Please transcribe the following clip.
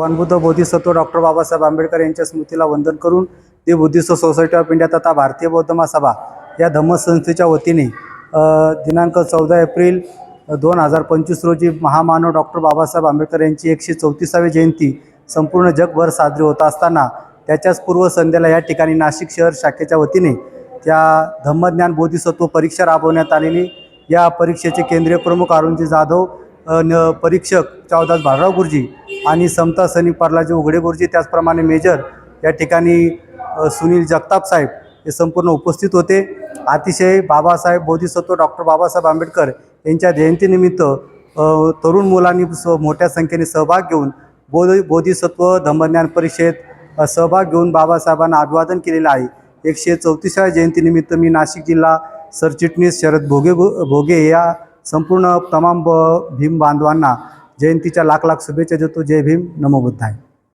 भगवान बुद्ध बोधिसत्व डॉक्टर बाबासाहेब आंबेडकर यांच्या स्मृतीला वंदन करून ते बुद्धिस्ट सोसायटी ऑफ इंडिया तथा भारतीय बौद्ध महासभा या धम्मसंस्थेच्या वतीने दिनांक चौदा एप्रिल दोन हजार पंचवीस रोजी महामानव डॉक्टर बाबासाहेब आंबेडकर यांची एकशे चौतीसावी जयंती संपूर्ण जगभर साजरी होत असताना त्याच्याच पूर्वसंध्येला या ठिकाणी नाशिक शहर शाखेच्या वतीने त्या धम्मज्ञान बोधिसत्व परीक्षा राबवण्यात आलेली. या परीक्षेचे केंद्रीय प्रमुख अरुणजी जाधव न परीक्षक चावदास भालराव गुरुजी आणि समता सैनिक पार्लाजी उघडे गुरुजी त्याचप्रमाणे मेजर या ठिकाणी सुनील जगताप साहेब हे संपूर्ण उपस्थित होते. अतिशय बाबासाहेब बोधिसत्व डॉक्टर बाबासाहेब आंबेडकर यांच्या जयंतीनिमित्त तरुण मुलांनी स मोठ्या संख्येने सहभाग घेऊन बोध बोधिसत्व धम्मज्ञान परिषद सहभाग घेऊन बाबासाहेबांना अभिवादन केलेलं आहे. एकशे चौतीसाव्या जयंतीनिमित्त मी नाशिक जिल्हा सरचिटणीस शरद भोगे भोगे या संपूर्ण तमाम ब भीम बांधवांना जयंतीच्या लाख लाख शुभेच्छा देतो. जय भीम. नमो बुद्धाय.